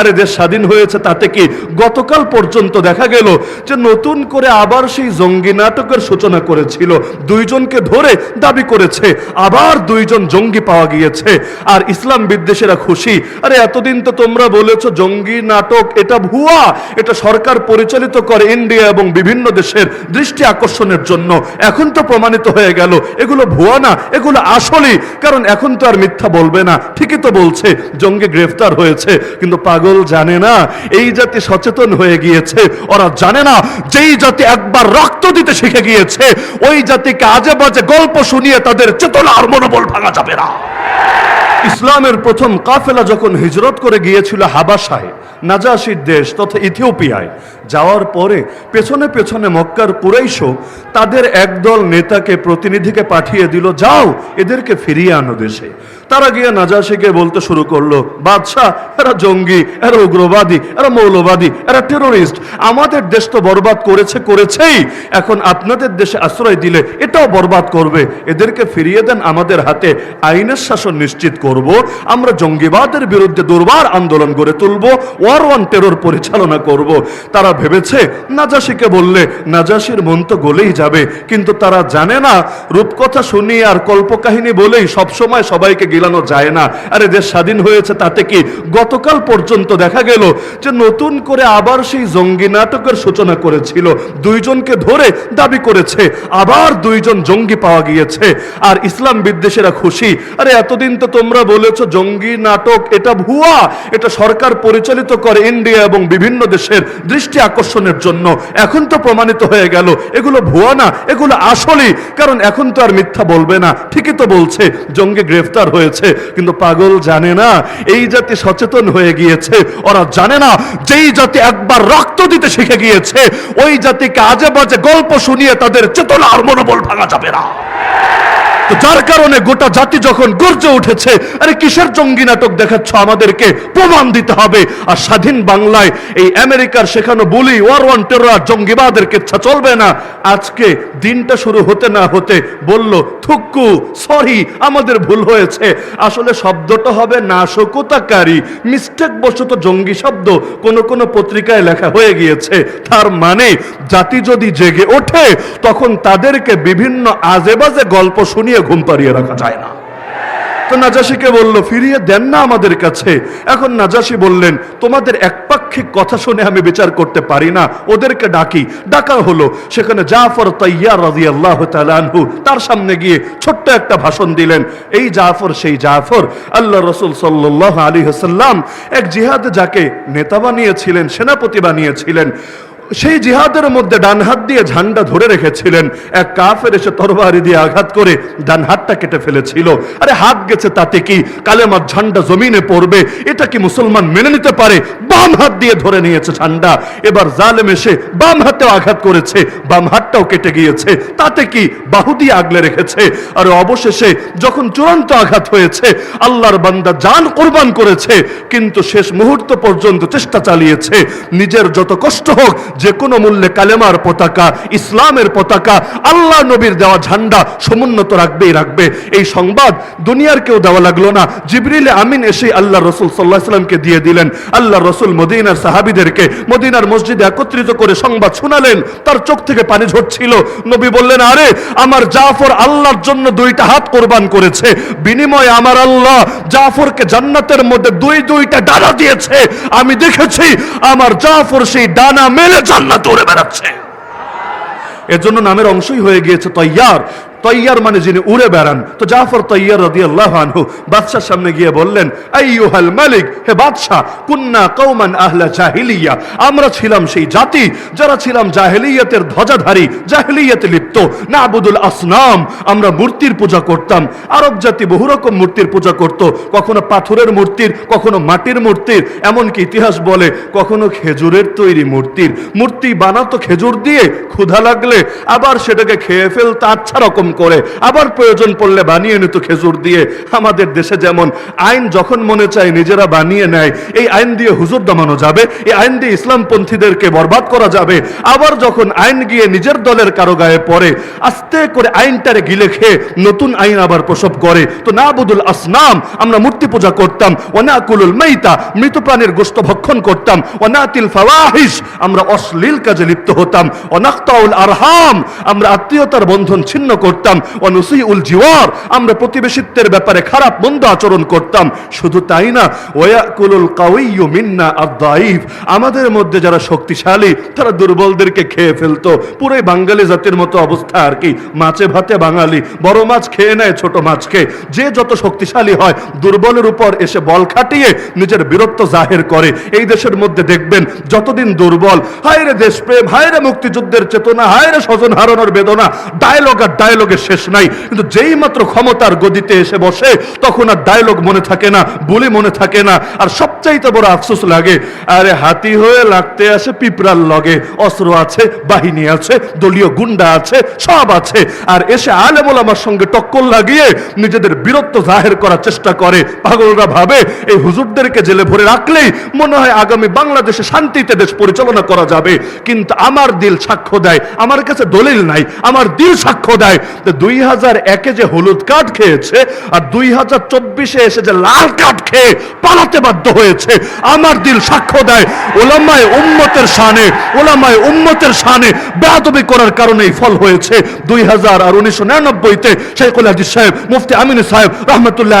আরে দেশ স্বাধীন হয়েছে তাতে কি গতকাল পর্যন্ত দেখা গেল যে নতুন করে আবার সেই জঙ্গি নাটকের সূচনা করেছিল? দুইজনকে ধরে দাবি করেছে, আবার দুইজন জঙ্গি পাওয়া গিয়েছে। আর ইসলাম বিদ্বেষীরা খুশি, আরে এতদিন তো তোমরা বলেছ জঙ্গি নাটক এটা ভুয়া, এটা সরকার পরিচালিত করে ইন্ডিয়া এবং বিভিন্ন দেশের দৃষ্টি আকর্ষণের জন্য। এখন তো প্রমাণিত হয়ে গেল, এগুলো ভুয়া না, এগুলো আসলেই, কারণ এখন তো আর মিথ্যা বলবে না। ঠিকই তো বলছে, জঙ্গি গ্রেফতার হয়েছে, কিন্তু পাগল জানে না, এই জাতি সচেতন হয়ে গিয়েছে। ওরা জানে না, যেই জাতি একবার রক্ত দিতে শিখে গিয়েছে, ওই জাতিকে আজে বাজে গল্প শুনিয়ে তাদের চেতনা আর মনোবল ভাঙা যাবে না। ইসলামের প্রথম কাফেলা যখন হিজরত করে গিয়েছিল হাবাসায় নাজাসির দেশ তথা ইথিওপিয়ায় যাওয়ার পরে পেছনে পেছনে মক্কার কুরাইশও তাদের একদল নেতাকে প্রতিনিধিকে পাঠিয়ে দিল, যাও, এদেরকে ফিরিয়ে আনো দেশে। তারা গিয়ে নাজাসিকে বলতে শুরু করল, বাদশাহ, এরা জঙ্গি, এরা উগ্রবাদী, এরা মৌলবাদী, এরা টেরোরিস্ট আমাদের দেশ তো বরবাদ করেছে, করেছেই। এখন আপনাদের দেশে আশ্রয় দিলে এটাও বরবাদ করবে। এদেরকে ফিরিয়ে দেন আমাদের হাতে। আইনের শাসন নিশ্চিত করব। আমরা জঙ্গিবাদের বিরুদ্ধে দুর্বার আন্দোলন গড়ে তুলব। ওয়ার ওয়ান টেরোর পরিচালনা করব। তারা ভেবেছে নাজাসিকে বললে নাজাসির মন তো গলেই যাবে। কিন্তু তারা জানে না, রূপকথা শুনি আর কল্পকাহিনী বলেই সবসময় সবাইকে গিলানো যায় না। আরে দেশ স্বাধীন হয়েছে তাতে কি? গতকাল পর্যন্ত দেখা গেল যে নতুন করে আবার সেই জঙ্গি নাটকের সূচনা করেছিল। দুইজনকে ধরে দাবি করেছে, আবার দুইজন জঙ্গি পাওয়া গিয়েছে। আর ইসলাম বিদ্বেষীরা খুশি, আরে এতদিন তো তোমরা বলেছ জঙ্গি নাটক এটা ভুয়া, এটা সরকার পরিচালিত করে ইন্ডিয়া এবং বিভিন্ন দেশের দৃষ্টি আকর্ষণের জন্য। এখন তো প্রমাণিত হয়ে গেল, এগুলো ভুয়া না, এগুলো আসলেই। কারণ এখন তো আর মিথ্যা বলবে না। ঠিকই তো বলছে, জঙ্গি গ্রেফতার হয়েছে। কিন্তু পাগল জানে না, এই জাতি সচেতন হয়ে গিয়েছে। ওরা জানে না, যেই জাতি একবার রক্ত দিতে শিখে গিয়েছে, ওই জাতিকে আজে বাজে গল্প শুনিয়ে তাদের চেতনা আর মনোবল ভাঙা যাবে না। তো যার কারণে গোটা জাতি যখন গর্জে উঠেছে, আরে কিসের জঙ্গি নাটক দেখাচ্ছ আমাদেরকে? প্রমাণ দিতে হবে। আর স্বাধীন বাংলায় এই আমেরিকার শেখানো বলি, ওয়ার ওয়ান টেরোর জঙ্গিবাদের কেচ্ছা চলবে না। আজকে দিনটা শুরু হতে না হতে বলল থুক্কু সরি, আমাদের ভুল হয়েছে। আসলে শব্দটা হবে নাশকতাকারী। মিস্টেক বশত জঙ্গি শব্দ কোন কোন পত্রিকায় লেখা হয়ে গিয়েছে। তার মানে জাতি যদি জেগে ওঠে, তখন তাদেরকে বিভিন্ন আজে বাজে গল্প শুনিয়ে ঘুম পাড়িয়ে রাখা যায় না। তো নাজাসিকে বলল, ফিরিয়ে দেন না আমাদের কাছে। এখন নাজাসি বললেন, তোমাদের একপাক্ষিক কথা শুনে আমি বিচার করতে পারি না। ওদেরকে ডাকি। ডাকা হলো, সেখানে জাফর তৈয়ার রাজি আল্লাহ তালু তার সামনে গিয়ে ছোট্ট একটা ভাষণ দিলেন। এই জাফর, সেই জাফর। আল্লাহ রসুল সাল্লাহ আলী হাসাল্লাম এক জিহাদে যাকে নেতা বানিয়েছিলেন, সেনাপতি বানিয়েছিলেন। সেই জিহাদের মধ্যে ডান হাত দিয়ে ঝান্ডা ধরে রেখেছিলেন। এক কাফের এসে তরবারি দিয়ে আঘাত করে ডান হাতটা কেটে ফেলেছিল। আরে হাত গেছে তাতে কি? কালেমার ঝান্ডা জমিনে পড়বে। এটা কি মুসলমান মেনে নিতে পারে? বাম হাত দিয়ে ধরে নিয়েছে ঝান্ডা। এবার জালেম এসে বাম হাতেও আঘাত করেছে। বাম হাতটাও কেটে গিয়েছে। তাতে কি? বাহু দিয়ে আগলে রেখেছে। আর অবশেষে যখন চূড়ান্ত আঘাত হয়েছে, আল্লাহর বান্দা জান কোরবান করেছে। কিন্তু শেষ মুহূর্ত পর্যন্ত চেষ্টা চালিয়েছে। নিজের যত কষ্ট হোক যে কোনো মূল্যে কালেমার পতাকা, ইসলামের পতাকা, আল্লাহ নবীর দেওয়া ঝান্ডা সমুন্নত রাখবেই রাখবে। এই সংবাদ দুনিয়ার কেউ দেওয়া লাগল না। জিবরিলে আমিন এসে আল্লাহ রসুল সাল্লাহ সাল্লামকে দিয়ে দিলেন। আল্লাহ রসুল মদিনার সাহাবিদেরকে মদিনার মসজিদে একত্রিত করে সংবাদ শোনালেন। তার চোখ থেকে পানি ঝরছিল। নবী বললেন, আরে, আমার জাফর আল্লাহর জন্য দুইটা হাত কোরবান করেছে। বিনিময়ে আমার আল্লাহ জাফরকে জান্নাতের মধ্যে দুই দুইটা ডানা দিয়েছে। আমি দেখেছি, আমার জাফর সেই ডানা মেলে জান্নাতে দৌড়ে বেড়াচ্ছে। এর জন্য নামের অংশই হয়ে গিয়েছে তৈয়ার। তৈয়ার মানে যিনি উড়ে বেড়ান। তো জাফর তৈয়ার রদি আল্লাহ আনহু বাদশার সামনে গিয়ে বললেন, আইয়ুহাল মালিক, হে বাদশাহ, কুন্না কৌমান আহলা জাহিলিয়া। আমরা ছিলাম সেই জাতি, যারা ছিলাম জাহেলিয়াতের ধ্বজাধারী, জাহেলিয়াতে লিপ্ত। না আবুদুল আসনাম, আমরা মূর্তির পূজা করতাম। আরব জাতি বহু রকম মূর্তির পূজা করত। কখনো পাথরের মূর্তির, কখনো মাটির মূর্তির, এমনকি ইতিহাস বলে কখনো খেজুরের তৈরি মূর্তির। মূর্তি বানাতো খেজুর দিয়ে, ক্ষুধা লাগলে আবার সেটাকে খেয়ে ফেলতে আচ্ছা রকম করে, আবার প্রয়োজন পড়লে বানিয়ে নিত খেজুর দিয়ে। আমাদের দেশে যেমন আইন যখন মনে চায় নিজেরা বানিয়ে নেয়, এই আইন দিয়ে হুজুর দমানো যাবে, এই আইন দিয়ে ইসলামপন্থীদেরকে বরবাদ করা যাবে। আবার যখন আইন গিয়ে নিজের দলের কারও গায়ে পড়ে, আস্তে করে আইনটারে গিলে খেয়ে নতুন আইন আবার প্রসব করে। তো না বুদুল আসনাম, আমরা মূর্তি পূজা করতাম ওনা কুলুল মাইতা মৃত প্রাণীর গোস্ত ভক্ষণ করতাম অনাতিল ফাওয়াহিস আমরা অশ্লীল কাজে লিপ্ত হতাম অনাক্তাউল আরহাম, আমরা আত্মীয়তার বন্ধন ছিন্ন করতাম। অনুসি উল জিওয়ার, আমরা প্রতিবেশিত্বের ব্যাপারে খারাপ, মন্দ আচরণ করতাম। শুধু তাই না, ওয়াকুলুল কাউইয়ু মিন্না আদ-দাইফ আমাদের মধ্যে যারা শক্তিশালী, তারা দুর্বলদেরকে খেয়ে ফেলতো। পুরোই বাঙালি জাতির মতো অবস্থা আর কি। মাছে ভাতে বাঙালি, বড় মাছ খেয়ে নেয় ছোট মাছকে। যে যত শক্তিশালী হয়, দুর্বলের উপর এসে বল খাটিয়ে নিজের বীরত্ব জাহের করে। এই দেশের মধ্যে দেখবেন, যতদিন দুর্বল, হায়রে দেশপ্রেম, হায়রে মুক্তিযুদ্ধের চেতনা, হায়রে স্বজন হারানোর বেদনা, ডায়লগ আর ডায়লগের শেষ নাই। কিন্তু যেই মাত্র ক্ষমতার গদিতে এসে বসে, তখন আর ডায়লগ মনে থাকে না, বুলি মনে থাকে না। আর সবচাইতে বড় আফসোস লাগে, আরে হাতি হয়ে লাগতে আসে পিঁপড়ার লগে। অস্ত্র আছে, বাহিনী আছে, দলীয় গুন্ডা আছে, সব আছে। আর এসে আলেমুল আমার সঙ্গে টক্কর লাগিয়ে নিজেদের বীরত্ব জাহের করার চেষ্টা করে। পাগলরা ভাবে, এই হুজুরদেরকে জেলে ভরে রাখলেই মনে হয় আগামী বাংলাদেশে শান্তিতে দেশ পরিচালনা করা যাবে। কিন্তু আমার দিল সাক্ষ্য দেয়, আমার কাছে দলিল নাই, আমার দিল সাক্ষ্য দেয়। একে যে হলুদ কার্ড খেয়েছে আর এসে যে লাল কার্ড খেয়ে পালাতে বাধ্য হয়েছে, আমার দিল সাক্ষ্য দেয় উম্মতের উম্মতের করার ফল হয়েছে। দুই হাজার আর সাহেব, মুফতি আমিন সাহেব রহমতুল্লাহ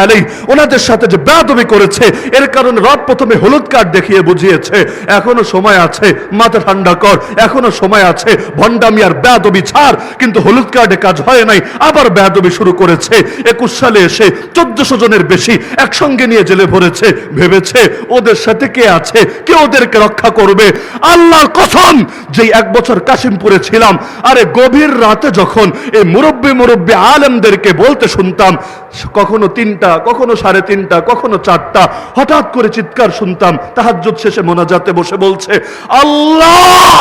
ওনাদের সাথে যে বেয়াদবি করেছে, এর কারণে রব প্রথমে হলুদ কার্ড দেখিয়ে বুঝিয়েছে, এখনও সময় আছে, মাথা ঠান্ডা কর, এখনও সময় আছে, ভণ্ডামি আর বেয়াদবি ছাড়, কিন্তু হলুদ কার্ডে কাজ হয় নাই, আবার বেয়াদবি শুরু করেছে। একুশ সালে এসে চোদ্দশো জনের বেশি একসঙ্গে নিয়ে জেলে ভরেছে, ভেবেছে ওদের সাথে কে আছে, কে ওদেরকে রক্ষা করবে। আল্লাহর কসম যেই এক বছর কাশিমপুরে ছিলাম, আরে গভীর রাতে যখন এই মুরব্বী মুরব্বী আলেমদেরকে বলতে শুনতাম, কখনো তিনটা, কখনো সাড়ে তিনটা, কখনো চারটা, হঠাৎ করে চিৎকার শুনতাম, তাহাজ্জুদ শেষে মোনাজাতে বসে বলছে, আল্লাহ!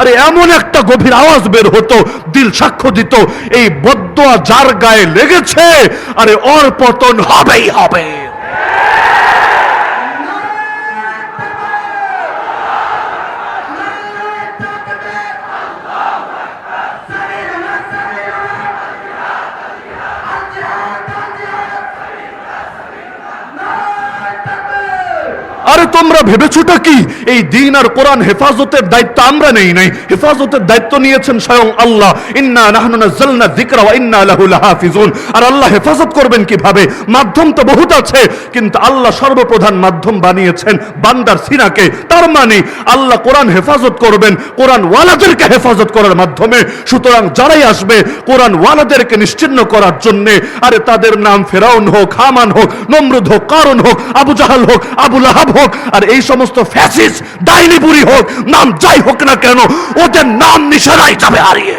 আরে এমন একটা গভীর আওয়াজ বের হতো, দিল সাক্ষ্য দিত, এই বদয়া যার গায়ে লেগেছে আরে ওর পতন হবেই হবে আরে তোমরা ভেবেছোটা কি? এই দিন আর কোরআন হেফাজতের দায়িত্ব আমরা নেই নাই। হেফাজতের দায়িত্ব নিয়েছেন স্বয়ং আল্লাহ। ইন্না নাহনু নাযালনা যিকরা ওয়া ইন্না লাহু লাহাফিজুন। আর আল্লাহ হেফাজত করবেন কীভাবে? মাধ্যম তো বহুত আছে, কিন্তু আল্লাহ সর্বপ্রধান মাধ্যম বানিয়েছেন বান্দার সিনাকে। তার মানে আল্লাহ কোরআন হেফাজত করবেন, কোরআন ওয়ালাদেরকে হেফাজত করার মাধ্যমে। সুতরাং যারাই আসবে, কোরআন ওয়ালাদেরকে নিশ্চিন্ন করার জন্যে, আরে তাদের নাম ফেরাউন হোক, হামান হোক, নমরুদ হোক কারণ হোক, আবু জাহাল হোক, আবু লাহাব হোক আর এই সমস্ত ফ্যাসিস ডাইনিপুরি হোক, নাম যাই হোক না কেন, ওদের নাম নিশানাই যাবে হারিয়ে।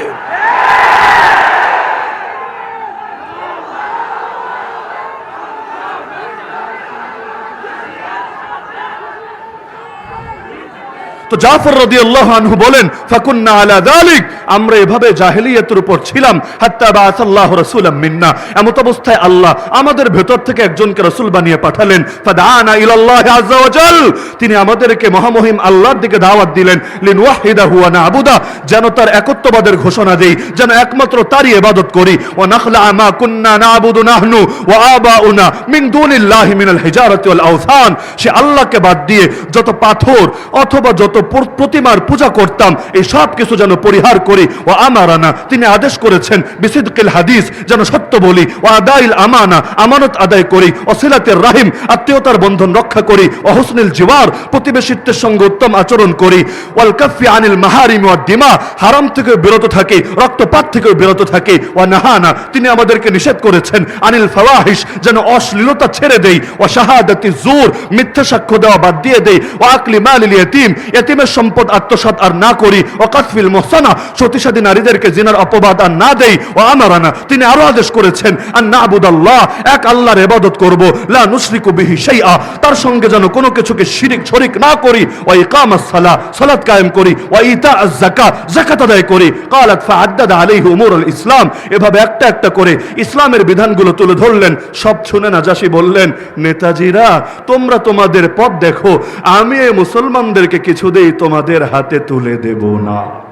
তো জাফর রাদিয়াল্লাহু আনহু বলেন, ফাকুন্না আলা যালিক আমরা এভাবে জাহেলিয়াতের উপর ছিলাম, হাত্তা বাআসাল্লাহু রাসূলাম মিন্না এমত অবস্থায় আল্লাহ আমাদের ভেতর থেকে একজনকে রাসূল বানিয়ে পাঠালেন, ফাদানা ইলাল্লাহ আজাওয়াজাল তিনি আমাদেরকে মহামহিম আল্লাহর দিকে দাওয়াত দিলেন, লিনওয়াহিদাহু ওয়া না'বুদা যেন তার একত্ববাদের ঘোষণা দেই, যেন একমাত্র তারই ইবাদত করি, ওয়া নাখলা মা কুন্না না'বুদু নাহনু ওয়া আবাউনা মিন দুনিল্লাহি মিনাল হিজারাতি ওয়াল আওসান সে আল্লাহকে বাদ দিয়ে যত পাথর অথবা যত প্রতিমার পূজা করতাম। এই সব কিছু যেন পরিহার করি। ও আমারানা, তিনি আদেশ করেছেন, বিসিদকিল হাদিস যেন সত্য বলি। ও আদাইল আমানা, আমানত আদায় করি। ও সিলাতের রাহিম, আত্মীয়তার বন্ধন রক্ষা করি। ও হোসনিল জিওয়ার, প্রতিবেশিত্বের সঙ্গে উত্তম আচরণ করি। ওয়াল কাফি আনিল মাহারিম ওয়া দিমা, হারাম থেকে বিরত থাকি, রক্তপাত থেকে বিরত থাকি। ও নাহানা, তিনি আমাদেরকে নিষেধ করেছেন, আনিল ফাওয়াহিশ, যেন অশ্লীলতা ছেড়ে দেই। ও শাহাদাতি জোর, মিথ্যা সাক্ষ্য দেওয়া বাদ দিয়ে দেই। ও আকলি মালিল ইয়েতিম এতিমের সম্পদ আত্মসাৎ আর না করি ওকাতফিল মোহসানা সতীসাদী নারীদেরকে জিনার অপবাদ আর না দেই ও আমারানা তিনি আরো আদেশ করেছেন আর না আবুদাল্লাহ এক আল্লাহর ইবাদত করব লা নুশরিকু বিহি শাইআ তার সঙ্গে যেন কোনো কিছুকে শিরিক শরিক না করি ওয়া ইকামাস সালাহ সালাত কায়েম করি ওয়া ইতা যাকাত যাকাত আদায় করি قالت فعدد عليه امور الاسلام এভাবে একটা একটা করে ইসলামের বিধানগুলো তুলে ধরলেন সব শুনে নাজাসি বললেন নেতাজিরা তোমরা তোমাদের পথ দেখো আমি এই মুসলমানদেরকে তোমাদের হাতে তুলে দেব না।